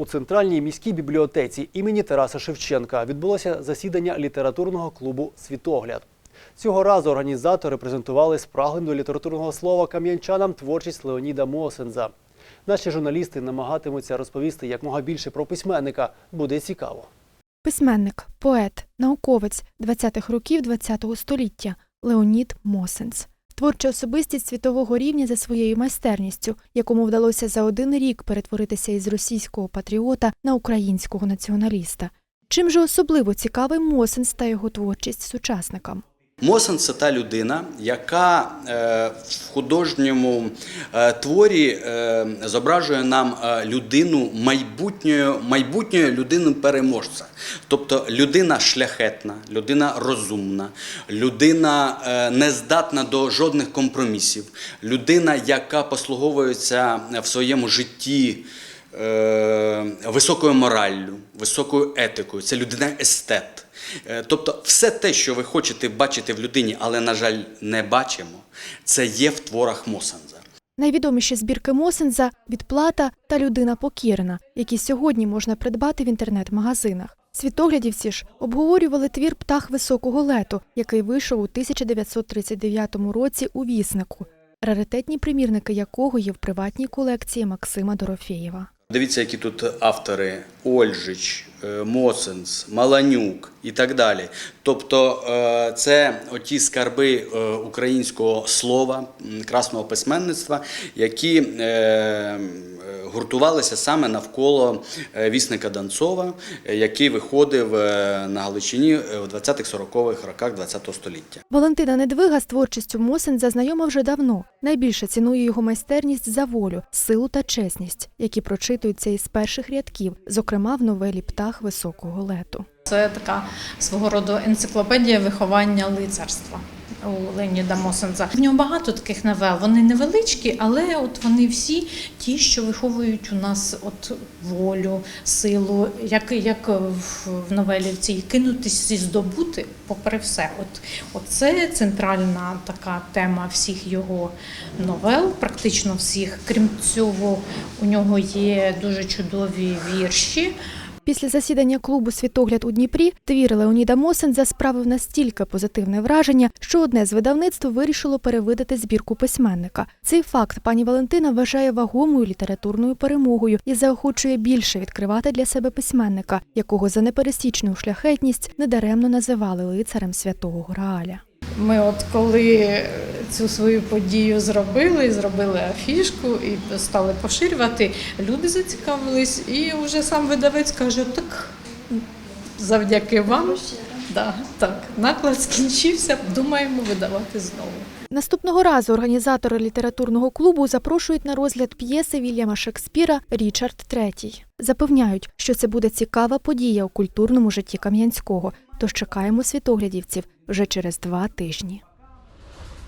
У центральній міській бібліотеці імені Тараса Шевченка відбулося засідання літературного клубу Світогляд. Цього разу організатори презентували спраглим до літературного слова кам'янчанам творчість Леоніда Мосенза. Наші журналісти намагатимуться розповісти якмога більше про письменника. Буде цікаво. Письменник, поет, науковець 20-х років ХХ століття Леонід Мосенс. Творча особистість світового рівня за своєю майстерністю, якому вдалося за один рік перетворитися із російського патріота на українського націоналіста. Чим же особливо цікавий Мосенс та його творчість сучасникам? Мосен це та людина, яка е, в художньому е, творі е, зображує нам людину майбутньої, майбутньої людини переможця. Тобто людина шляхетна, людина розумна, людина е, не здатна до жодних компромісів, людина, яка послуговується в своєму житті. Е, Високою мораллю, високою етикою, це людина естет. Е, Тобто, все те, що ви хочете бачити в людині, але, на жаль, не бачимо, це є в творах Мосенза. Найвідоміші збірки Мосенза Відплата та Людина покірна, які сьогодні можна придбати в інтернет-магазинах. Світоглядівці ж обговорювали твір птах високого лету, який вийшов у 1939 році у віснику, раритетні примірники якого є в приватній колекції Максима Дорофєєва. Дивіться, які тут автори: Ольжич, е, Мосенс, Маланюк і так далі. Тобто, е, це оті скарби е, українського слова, красного письменництва, які гуртувалися саме навколо вісника Донцова, е, який виходив на Галичині в 20-40-х роках ХХ століття. Валентина Недвига з творчістю Мосенза знайома вже давно. Найбільше цінує його майстерність за волю, силу та чесність, які прочитуються із перших рядків, зокрема в новелі Птах високого лету. Це така свого роду енциклопедія виховання лицарства у Леоніда Мосенза. В нього багато таких новел. Вони невеличкі, але от вони всі ті, що виховують у нас от волю, силу, як, як в новелі цій кинутись і здобути попри все. От це центральна така тема всіх його новел, практично всіх. Крім цього, у нього є дуже чудові вірші. Після засідання клубу Світогляд у Дніпрі твір Леоніда Мосенза справив настільки позитивне враження, що одне з видавництв вирішило перевидати збірку письменника. Цей факт пані Валентина вважає вагомою літературною перемогою і заохочує більше відкривати для себе письменника, якого за непересічну шляхетність недаремно називали лицарем святого Грааля. Ми от коли цю свою подію зробили, зробили афішку і стали поширювати, люди зацікавились, і вже сам видавець каже, так завдяки вам. Да, так, наклад скінчився, думаємо видавати знову. Наступного разу організатори літературного клубу запрошують на розгляд п'єси Вільяма Шекспіра Річард III. Запевняють, що це буде цікава подія у культурному житті Кам'янського, тож чекаємо світоглядівців вже через два тижні.